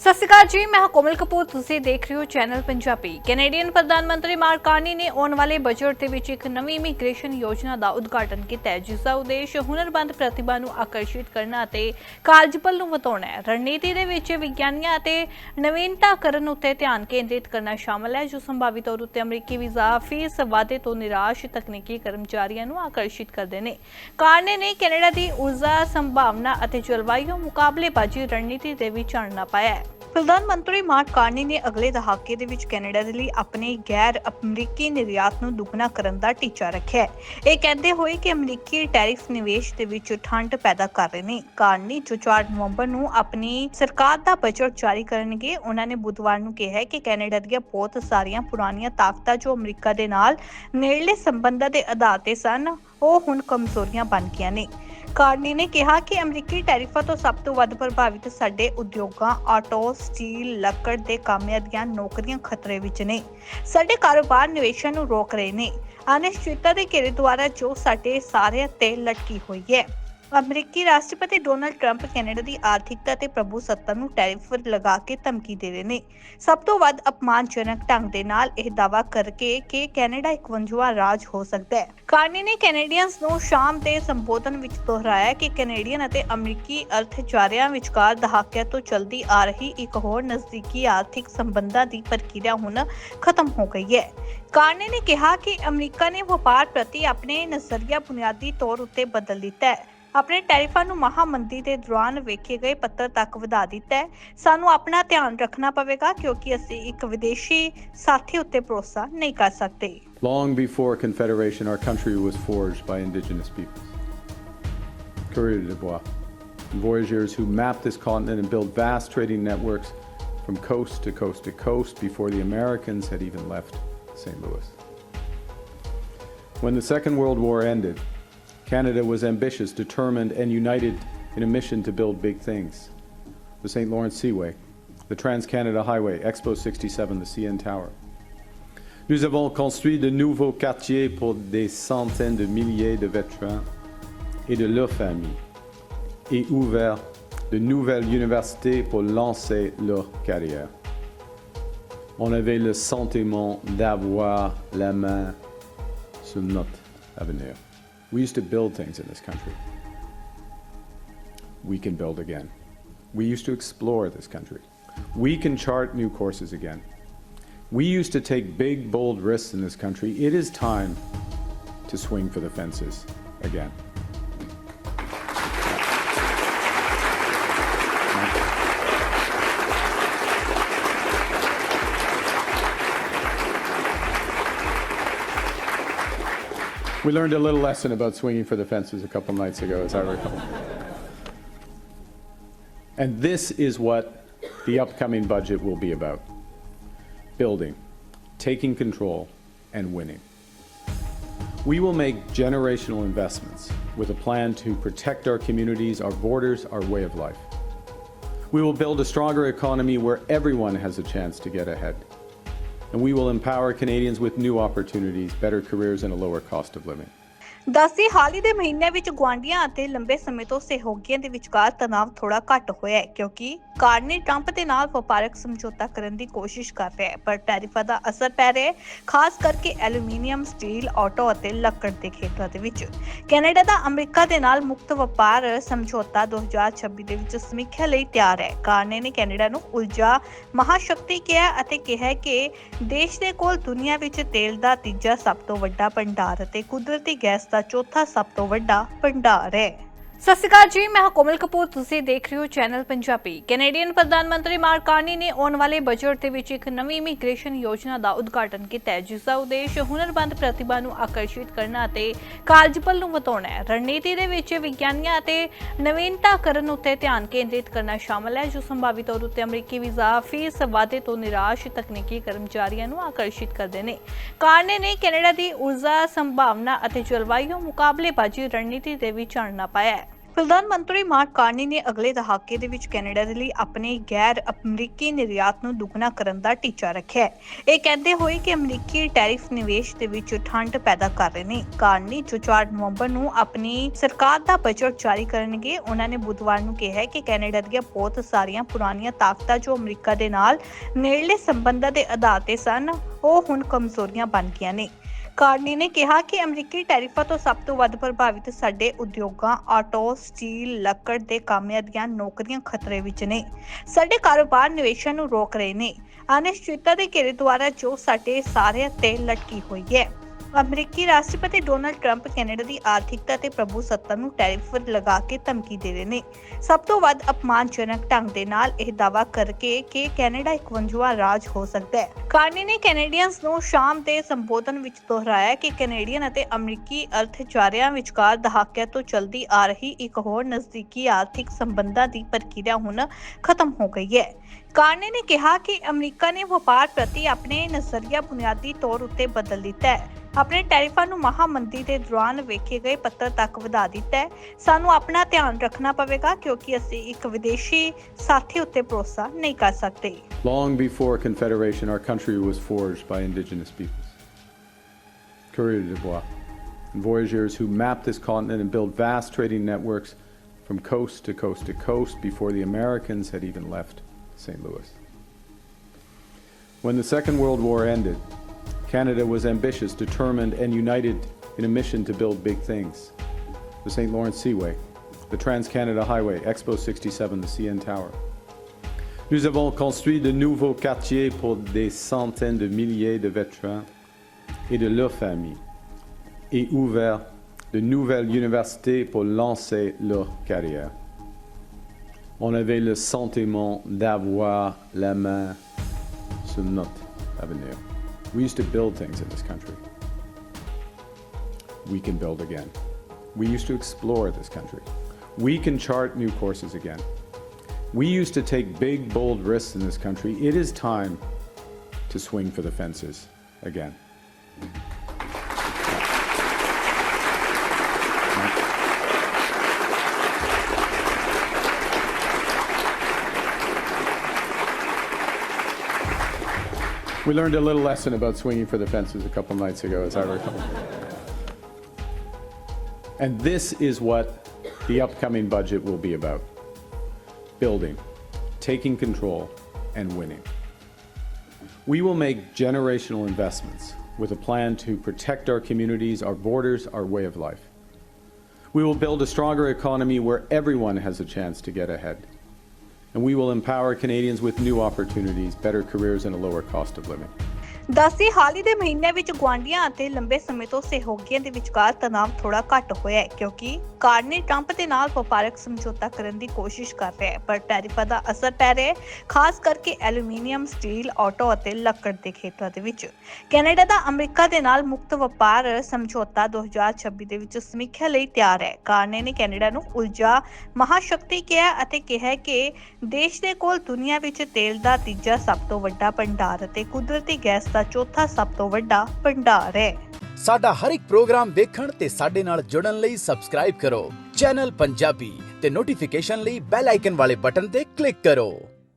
ਸਤਿ ਸ਼੍ਰੀ ਅਕਾਲ ਜੀ, ਮੈਂ ਕੋਮਲ ਕਪੂਰ, ਤੁਸੀਂ ਦੇਖ ਰਹੇ ਹੋ ਚੈਨਲ ਪੰਜਾਬੀ। ਕੈਨੇਡੀਅਨ ਪ੍ਰਧਾਨ ਮੰਤਰੀ ਮਾਰਕ ਕਾਰਨੀ ਨੇ ਆਉਣ ਵਾਲੇ ਬਜਟ ਦੇ ਵਿੱਚ ਇੱਕ ਨਵੀਂ ਇਮੀਗ੍ਰੇਸ਼ਨ ਯੋਜਨਾ ਦਾ ਉਦਘਾਟਨ ਕੀਤਾ ਜਿਸ ਦਾ ਉਦੇਸ਼ ਹੁਨਰਮੰਦ ਪ੍ਰਤਿਭਾ ਨੂੰ ਆਕਰਸ਼ਿਤ ਕਰਨਾ ਅਤੇ ਕਾਰਜਬਲ ਨੂੰ ਵਧਾਉਣਾ ਹੈ। ਰਣਨੀਤੀ ਦੇ ਵਿੱਚ ਵਿਗਿਆਨੀਆਂ ਅਤੇ ਨਵੀਨਤਾਕਰਨ ਉੱਤੇ ਧਿਆਨ ਕੇਂਦਰਿਤ ਕਰਨਾ ਸ਼ਾਮਲ ਹੈ, ਜੋ ਸੰਭਾਵੀ ਤੌਰ ਉੱਤੇ ਅਮਰੀਕੀ ਵੀਜ਼ਾ ਫੀਸ ਵਾਧੇ ਤੋਂ ਨਿਰਾਸ਼ ਤਕਨੀਕੀ ਕਰਮਚਾਰੀਆਂ ਨੂੰ ਆਕਰਸ਼ਿਤ ਕਰਦੇ ਨੇ। ਕਾਰਨੀ ਨੇ ਕੈਨੇਡਾ ਦੀ ਊਰਜਾ ਸੰਭਾਵਨਾ ਅਤੇ ਜਲਵਾਯੂ ਮੁਕਾਬਲੇਬਾਜ਼ੀ ਰਣਨੀਤੀ ਦੇ ਵਿੱਚ ਆਣਨਾ ਪਾਇਆ ਹੈ। ਪ੍ਰਧਾਨ ਮੰਤਰੀ ਮਾਰਕ ਕਾਰਨੀ ਨੇ ਅਗਲੇ ਦਹਾਕੇ ਦੇ ਵਿੱਚ ਕੈਨੇਡਾ ਦੇ ਲਈ ਆਪਣੇ ਗੈਰ ਅਮਰੀਕੀ ਨਿਰਯਾਤ ਨੂੰ ਦੁੱਗਣਾ ਕਰਨ ਦਾ ਟੀਚਾ ਰੱਖਿਆ ਹੈ। ਇਹ ਕਹਿੰਦੇ ਹੋਏ ਕਿ ਅਮਰੀਕੀ ਟੈਰਿਫ ਨਿਵੇਸ਼ ਦੇ ਵਿੱਚ ਠੰਡ ਪੈਦਾ ਕਰ ਰਹੇ ਨੇ। ਕਾਰਨੀ ਜੋ 4 ਨਵੰਬਰ ਨੂੰ ਆਪਣੀ ਸਰਕਾਰ ਦਾ ਬਜਟ ਜਾਰੀ ਕਰਨਗੇ, ਉਹਨਾਂ ਨੇ ਬੁੱਧਵਾਰ ਨੂੰ ਕਿਹਾ ਕਿ ਕੈਨੇਡਾ ਦੀਆਂ ਬਹੁਤ ਸਾਰੀਆਂ ਪੁਰਾਣੀਆਂ ਤਾਕਤਾਂ ਜੋ ਅਮਰੀਕਾ ਦੇ ਨਾਲ ਨੇੜਲੇ ਸੰਬੰਧਾਂ ਦੇ ਆਧਾਰ ਤੇ ਸਨ, ਉਹ ਹੁਣ ਕਮਜ਼ੋਰੀਆਂ ਬਣ ਗਈਆਂ ਨੇ। ਕਾਰਨੀ ਨੇ ਕਿਹਾ ਕਿ ਅਮਰੀਕੀ ਟੈਰਿਫਾਂ ਤੋਂ ਸਭ ਤੋਂ ਵੱਧ ਪ੍ਰਭਾਵਿਤ ਸਾਡੇ ਉਦਯੋਗਾਂ, ਆਟੋ, ਸਟੀਲ, ਲੱਕੜ ਦੇ ਕਾਮਿਆਂ ਦੀਆਂ ਨੌਕਰੀਆਂ ਖਤਰੇ ਵਿੱਚ ਨੇ। ਸਾਡੇ ਕਾਰੋਬਾਰ ਨਿਵੇਸ਼ਾਂ ਨੂੰ ਰੋਕ ਰਹੇ ਨੇ। ਅਨਿਸ਼ਚਿਤਤਾ ਦੇ ਘੇਰੇ ਦੁਆਰਾ ਜੋ ਸਾਡੇ ਸਾਰਿਆਂ ਤੇ ਲਟਕੀ ਹੋਈ ਹੈ। ਅਮਰੀਕੀ ਰਾਸ਼ਟਰਪਤੀ ਡੋਨਲਡ ਟਰੰਪ ਕੈਨੇਡਾ ਦੀ ਆਰਥਿਕਤਾ ਤੇ ਪ੍ਰਭੂ ਨੂੰ ਟੈਰਿਫ ਲਗਾ ਕੇ ਧਮਕੀ ਦੇ ਰਹੇ ਨੇ। ਸਭ ਤੋਂ ਵੱਧ ਅਪਮਾਨਜਨਕ ਢੰਗ ਦੇ ਨਾਲ ਇਹ ਦਾਅਵਾ ਕਰਕੇ ਕਿ ਕੈਨੇਡਾ ਇੱਕ ਵੰਜੂਆ ਰਾਜ ਹੋ ਸਕਦਾ ਹੈ। ਕਾਰਨੀ ਨੇ ਕੈਨੇਡੀਅਨਸ ਨੂੰ ਸ਼ਾਮ ਦੇ ਸੰਬੋਧਨ ਵਿੱਚ ਦੁਹਰਾਇਆ ਕਿ ਕੈਨੇਡੀਅਨ ਅਤੇ ਅਮਰੀਕੀ ਅਰਥਚਾਰਿਆਂ ਵਿਚਕਾਰ ਦਹਾਕਿਆਂ ਤੋਂ ਚਲਦੀ ਆ ਰਹੀ ਇੱਕ ਹੋਰ ਨਜ਼ਦੀਕੀ ਆਰਥਿਕ ਸੰਬੰਧਾਂ ਦੀ ਪ੍ਰਕਿਰਿਆ ਹੁਣ ਖਤਮ ਹੋ ਗਈ ਹੈ। ਕਾਰਨੇ ਨੇ ਕਿਹਾ ਕਿ ਅਮਰੀਕਾ ਨੇ ਵਪਾਰ ਪ੍ਰਤੀ ਆਪਣੇ ਨਜ਼ਰੀਆ ਬੁਨਿਆਦੀ ਤੌਰ ਉੱਤੇ ਬਦਲ ਦਿੱਤਾ ਹੈ। ਆਪਣੇ ਟੈਰਿਫਾਂ ਨੂੰ ਮਹਾਮੰਦੀ ਦੇ ਦੌਰਾਨ ਵੇਖੇ ਗਏ ਪੱਤਰ ਤੱਕ ਵਧਾ ਦਿੱਤਾ ਹੈ ਸਾਨੂੰ ਆਪਣਾ ਧਿਆਨ ਰੱਖਣਾ ਪਵੇਗਾ ਕਿਉਂਕਿ ਅਸੀਂ ਇੱਕ ਵਿਦੇਸ਼ੀ ਸਾਥੀ ਉੱਤੇ ਭਰੋਸਾ ਨਹੀਂ ਕਰ ਸਕਦੇ Long before Confederation, our country was forged by indigenous peoples. Courrier de Bois, voyageurs who mapped this continent and built vast trading networks from coast to coast to coast before the Americans had even left St. Louis. When the Second World War ended, Canada was ambitious, determined, and united in a mission to build big things. The St. Lawrence Seaway, the Trans Canada Highway, Expo 67, the CN Tower. Nous avons construit de nouveaux quartiers pour des centaines de milliers de vétérans et de leurs familles et ouvert de nouvelles universités pour lancer leur carrière. On avait le sentiment d'avoir la main sur notre avenir. We used to build things in this country. We can build again. We used to explore this country. We can chart new courses again. We used to take big, bold risks in this country. It is time to swing for the fences again. We learned a little lesson about swinging for the fences a couple nights ago, as I recall. And this is what the upcoming budget will be about building, taking control, and winning. We will make generational investments with a plan to protect our communities, our borders, our way of life. We will build a stronger economy where everyone has a chance to get ahead. And we will empower Canadians with new opportunities, better careers, and a lower cost of living. ਦੱਸਦੀ ਹਾਲ ਹੀ ਦੇ ਮਹੀਨਿਆਂ ਵਿੱਚ ਗੁਆਂਢੀਆਂ ਅਤੇ ਲੰਬੇ ਸਮੇਂ ਤੋਂ ਸਹਿਯੋਗੀਆਂ ਦੇ ਵਿਚਕਾਰ ਤਣਾਅ ਥੋੜਾ ਘੱਟ ਹੋਇਆ ਹੈ, ਕਿਉਂਕਿ ਕਾਰਨੀ ਟਰੰਪ ਦੇ ਨਾਲ ਵਪਾਰਕ ਸਮਝੌਤਾ ਕਰਨ ਦੀ ਕੋਸ਼ਿਸ਼ ਕਰ ਰਿਹਾ ਹੈ, ਪਰ ਟੈਰਿਫਾਂ ਦਾ ਅਸਰ ਪੈ ਰਿਹਾ ਹੈ, ਖਾਸ ਕਰਕੇ ਐਲੂਮੀਨੀਅਮ, ਸਟੀਲ, ਆਟੋ ਅਤੇ ਲੱਕੜ ਦੇ ਖੇਤਰਾਂ ਦੇ ਵਿੱਚ। ਕੈਨੇਡਾ ਦਾ ਅਮਰੀਕਾ ਦੇ ਨਾਲ ਮੁਕਤ ਵਪਾਰ ਸਮਝੌਤਾ 2026 ਦੇ ਵਿੱਚ ਸਮੀਖਿਆ ਲਈ ਤਿਆਰ ਹੈ। ਕਾਰਨੇ ਨੇ ਕੈਨੇਡਾ ਨੂੰ ਊਰਜਾ ਮਹਾਸ਼ਕਤੀ ਕਿਹਾ ਅਤੇ ਕਿਹਾ ਕਿ ਦੇਸ਼ ਦੇ ਕੋਲ ਦੁਨੀਆ ਵਿੱਚ ਤੇਲ ਦਾ ਤੀਜਾ ਸਭ ਤੋਂ ਵੱਡਾ ਭੰਡਾਰ ਅਤੇ ਕੁਦਰਤੀ ਗੈਸ ਦਾ ਚੌਥਾ ਸਭ ਤੋਂ ਵੱਡਾ ਭੰਡਾਰ ਹੈ। ਸਤਿ ਸ਼੍ਰੀ ਅਕਾਲ ਜੀ, ਮੈਂ ਕੋਮਲ ਕਪੂਰ, ਤੁਸੀਂ ਦੇਖ ਰਹੇ ਹੋ ਚੈਨਲ ਪੰਜਾਬੀ। ਕੈਨੇਡੀਅਨ ਪ੍ਰਧਾਨ ਮੰਤਰੀ ਮਾਰਕ ਕਾਰਨੀ ਨੇ ਆਉਣ ਵਾਲੇ ਬਜਟ ਦੇ ਵਿੱਚ ਇੱਕ ਨਵੀਂ ਇਮੀਗ੍ਰੇਸ਼ਨ ਯੋਜਨਾ ਦਾ ਉਦਘਾਟਨ ਕੀਤਾ ਹੈ ਜਿਸ ਦਾ ਉਦੇਸ਼ ਹੁਨਰਮੰਦ ਪ੍ਰਤਿਭਾ ਨੂੰ ਆਕਰਸ਼ਿਤ ਕਰਨਾ ਅਤੇ ਕਾਰਜਬਲ ਨੂੰ ਵਧਾਉਣਾ ਹੈ। ਰਣਨੀਤੀ ਦੇ ਵਿੱਚ ਵਿਗਿਆਨੀਆਂ ਅਤੇ ਨਵੀਨਤਾਕਰਨ ਉੱਤੇ ਧਿਆਨ ਕੇਂਦਰਿਤ ਕਰਨਾ ਸ਼ਾਮਲ ਹੈ, ਜੋ ਸੰਭਾਵੀ ਤੌਰ ਉੱਤੇ ਅਮਰੀਕੀ ਵੀਜ਼ਾ ਫੀਸ ਵਾਧੇ ਤੋਂ ਨਿਰਾਸ਼ ਤਕਨੀਕੀ ਕਰਮਚਾਰੀਆਂ ਨੂੰ ਆਕਰਸ਼ਿਤ ਕਰਦੇ ਨੇ। ਕਾਰਨੀ ਨੇ ਕੈਨੇਡਾ ਦੀ ਊਰਜਾ ਸੰਭਾਵਨਾ ਅਤੇ ਜਲਵਾਯੂ ਮੁਕਾਬਲੇਬਾਜ਼ੀ ਰਣਨੀਤੀ ਦੇ ਵਿੱਚ ਚਾਨਣਾ ਪਾਇਆ ਹੈ। ਪ੍ਰਧਾਨ ਮੰਤਰੀ ਮਾਰਕ ਕਾਰਨੀ ਨੇ ਅਗਲੇ ਦਹਾਕੇ ਦੇ ਵਿੱਚ ਕੈਨੇਡਾ ਦੇ ਲਈ ਆਪਣੇ ਗੈਰ ਅਮਰੀਕੀ ਨਿਰਯਾਤ ਨੂੰ ਦੁੱਗਣਾ ਕਰਨ ਦਾ ਟੀਚਾ ਰੱਖਿਆ ਹੈ। ਇਹ ਕਹਿੰਦੇ ਹੋਏ ਕਿ ਅਮਰੀਕੀ ਟੈਰਿਫ ਨਿਵੇਸ਼ ਦੇ ਵਿੱਚ ਠੰਡ ਪੈਦਾ ਕਰ ਰਹੇ ਨੇ। ਕਾਰਨੀ ਜੋ 4 ਨਵੰਬਰ ਨੂੰ ਆਪਣੀ ਸਰਕਾਰ ਦਾ ਬਜਟ ਜਾਰੀ ਕਰਨਗੇ। ਉਹਨਾਂ ਨੇ ਬੁੱਧਵਾਰ ਨੂੰ ਕਿਹਾ ਕਿ ਕੈਨੇਡਾ ਦੀਆਂ ਬਹੁਤ ਸਾਰੀਆਂ ਪੁਰਾਣੀਆਂ ਤਾਕਤਾਂ ਜੋ ਅਮਰੀਕਾ ਦੇ ਨਾਲ ਨੇੜਲੇ ਸੰਬੰਧਾਂ ਦੇ ਆਧਾਰ ਤੇ ਸਨ, ਉਹ ਹੁਣ ਕਮਜ਼ੋਰੀਆਂ ਬਣ ਗਈਆਂ ਨੇ। ਕਾਰਨੀ ਨੇ ਕਿਹਾ ਕਿ ਅਮਰੀਕੀ ਟੈਰਿਫਾਂ ਤੋਂ ਸਭ ਤੋਂ ਵੱਧ ਪ੍ਰਭਾਵਿਤ ਸਾਡੇ ਉਦਯੋਗਾਂ, ਆਟੋ, ਸਟੀਲ, ਲੱਕੜ ਦੇ ਕਾਮਿਆਂ ਦੀਆਂ ਨੌਕਰੀਆਂ ਖਤਰੇ ਵਿੱਚ ਨੇ। ਸਾਡੇ ਕਾਰੋਬਾਰ ਨਿਵੇਸ਼ਾਂ ਨੂੰ ਰੋਕ ਰਹੇ ਨੇ। ਅਨਿਸ਼ਚਿਤਤਾ ਦੇ ਘੇਰੇ ਦੁਆਰਾ ਜੋ ਸਾਡੇ ਸਾਰਿਆਂ ਤੇ ਲਟਕੀ ਹੋਈ ਹੈ। ਅਮਰੀਕੀ ਰਾਸ਼ਟਰਪਤੀ ਡੋਨਲਡ ਟਰੰਪ ਕੈਨੇਡਾ ਦੀ ਆਰਥਿਕਤਾ ਤੇ ਪ੍ਰਭੂ ਨੂੰ ਟੈਰਿਫ ਲਗਾ ਕੇ ਧਮਕੀ ਦੇ ਰਹੇ ਨੇ। ਸਭ ਤੋਂ ਵੱਧ ਅਪਮਾਨਜਨਕ ਢੰਗ ਦੇ ਨਾਲ ਇਹ ਦਾਅਵਾ ਕਰਕੇ ਕਿ ਕੈਨੇਡਾ ਇੱਕ ਵੰਜੂਆ ਰਾਜ ਹੋ ਸਕਦਾ ਹੈ। ਕਾਰਨੀ ਨੇ ਕੈਨੇਡੀਅਨਸ ਨੂੰ ਸ਼ਾਮ ਦੇ ਸੰਬੋਧਨ ਵਿੱਚ ਦੁਹਰਾਇਆ ਕਿ ਕੈਨੇਡੀਅਨ ਅਤੇ ਅਮਰੀਕੀ ਅਰਥਚਾਰਿਆਂ ਵਿਚਕਾਰ ਦਹਾਕਿਆਂ ਤੋਂ ਚਲਦੀ ਆ ਰਹੀ ਇੱਕ ਹੋਰ ਨਜ਼ਦੀਕੀ ਆਰਥਿਕ ਸੰਬੰਧਾਂ ਦੀ ਪ੍ਰਕਿਰਿਆ ਹੁਣ ਖਤਮ ਹੋ ਗਈ ਹੈ। ਕਾਰਨੇ ਨੇ ਕਿਹਾ ਕਿ ਅਮਰੀਕਾ ਨੇ ਵਪਾਰ ਪ੍ਰਤੀ ਆਪਣੇ ਨਜ਼ਰੀਆ ਬੁਨਿਆਦੀ ਤੌਰ ਉੱਤੇ ਬਦਲ ਦਿੱਤਾ ਹੈ ਆਪਣੇ ਟੈਰਿਫਾਂ ਨੂੰ ਮਹਾਮੰਦੀ ਦੇ ਦੌਰਾਨ ਵੇਖੇ ਗਏ ਪੱਤਰ ਤੱਕ ਵਧਾ ਦਿੱਤਾ ਹੈ ਸਾਨੂੰ ਆਪਣਾ ਧਿਆਨ ਰੱਖਣਾ ਪਵੇਗਾ ਕਿਉਂਕਿ ਅਸੀਂ ਇੱਕ ਵਿਦੇਸ਼ੀ ਸਾਥੀ ਉੱਤੇ ਭਰੋਸਾ ਨਹੀਂ ਕਰ ਸਕਦੇ Long before Confederation, our country was forged by indigenous peoples. Courrier de Bois, and voyageurs who mapped this continent and built vast trading networks from coast to coast to coast before the Americans had even left St. Louis. When the Second World War ended, Canada was ambitious, determined, and united in a mission to build big things. The St. Lawrence Seaway, the Trans Canada Highway, Expo 67, the CN Tower. Nous avons construit de nouveaux quartiers pour des centaines de milliers de vétérans et de leurs familles et ouvert de nouvelles universités pour lancer leur carrière. On avait le sentiment d'avoir la main sur notre avenir. We used to build things in this country. We can build again. We used to explore this country. We can chart new courses again. We used to take big, bold risks in this country. It is time to swing for the fences again. We learned a little lesson about swinging for the fences a couple nights ago, as I recall. And this is what the upcoming budget will be about building, taking control, and winning. We will make generational investments with a plan to protect our communities, our borders, our way of life. We will build a stronger economy where everyone has a chance to get ahead. And we will empower Canadians with new opportunities, better careers, and a lower cost of living. ਦੱਸਦੀ, ਹਾਲ ਹੀ ਦੇ ਮਹੀਨਿਆਂ ਵਿੱਚ ਗੁਆਂਢੀਆਂ ਅਤੇ ਲੰਬੇ ਸਮੇਂ ਤੋਂ ਸਹਿਯੋਗੀਆਂ ਦੇ ਵਿਚਕਾਰ ਤਣਾਅ ਥੋੜਾ ਘੱਟ ਹੋਇਆ ਹੈ, ਕਿਉਂਕਿ ਕਾਰਨੀ ਟਰੰਪ ਦੇ ਨਾਲ ਵਪਾਰਕ ਸਮਝੌਤਾ ਕਰਨ ਦੀ ਕੋਸ਼ਿਸ਼ ਕਰ ਰਿਹਾ ਹੈ, ਪਰ ਟੈਰਿਫਾਂ ਦਾ ਅਸਰ ਪੈ ਰਿਹਾ ਹੈ, ਖਾਸ ਕਰਕੇ ਐਲੂਮੀਨੀਅਮ, ਸਟੀਲ, ਆਟੋ ਅਤੇ ਲੱਕੜ ਦੇ ਖੇਤਰਾਂ ਦੇ ਵਿੱਚ। ਕੈਨੇਡਾ ਦਾ ਅਮਰੀਕਾ ਦੇ ਨਾਲ ਮੁਕਤ ਵਪਾਰ ਸਮਝੌਤਾ 2026 ਦੇ ਵਿੱਚ ਸਮੀਖਿਆ ਲਈ ਤਿਆਰ ਹੈ। ਕਾਰਨੇ ਨੇ ਕੈਨੇਡਾ ਨੂੰ ਊਰਜਾ ਮਹਾਸ਼ਕਤੀ ਕਿਹਾ ਅਤੇ ਕਿਹਾ ਕਿ ਦੇਸ਼ ਦੇ ਕੋਲ ਦੁਨੀਆ ਵਿੱਚ ਤੇਲ ਦਾ ਤੀਜਾ ਸਭ ਤੋਂ ਵੱਡਾ ਭੰਡਾਰ ਅਤੇ ਕੁਦਰਤੀ ਗੈਸ ਦਾ ਚੌਥਾ ਸਭ ਤੋਂ ਵੱਡਾ ਭੰਡਾਰ ਹੈ। ਸਾਡਾ ਹਰ ਇੱਕ ਪ੍ਰੋਗਰਾਮ ਦੇਖਣ ਤੇ ਸਾਡੇ ਨਾਲ ਜੁੜਨ ਲਈ ਸਬਸਕ੍ਰਾਈਬ ਕਰੋ। ਚੈਨਲ ਪੰਜਾਬੀ ਤੇ ਨੋਟੀਫਿਕੇਸ਼ਨ ਲਈ ਬੈਲ ਆਈਕਨ ਵਾਲੇ ਬਟਨ ਤੇ ਕਲਿੱਕ ਕਰੋ।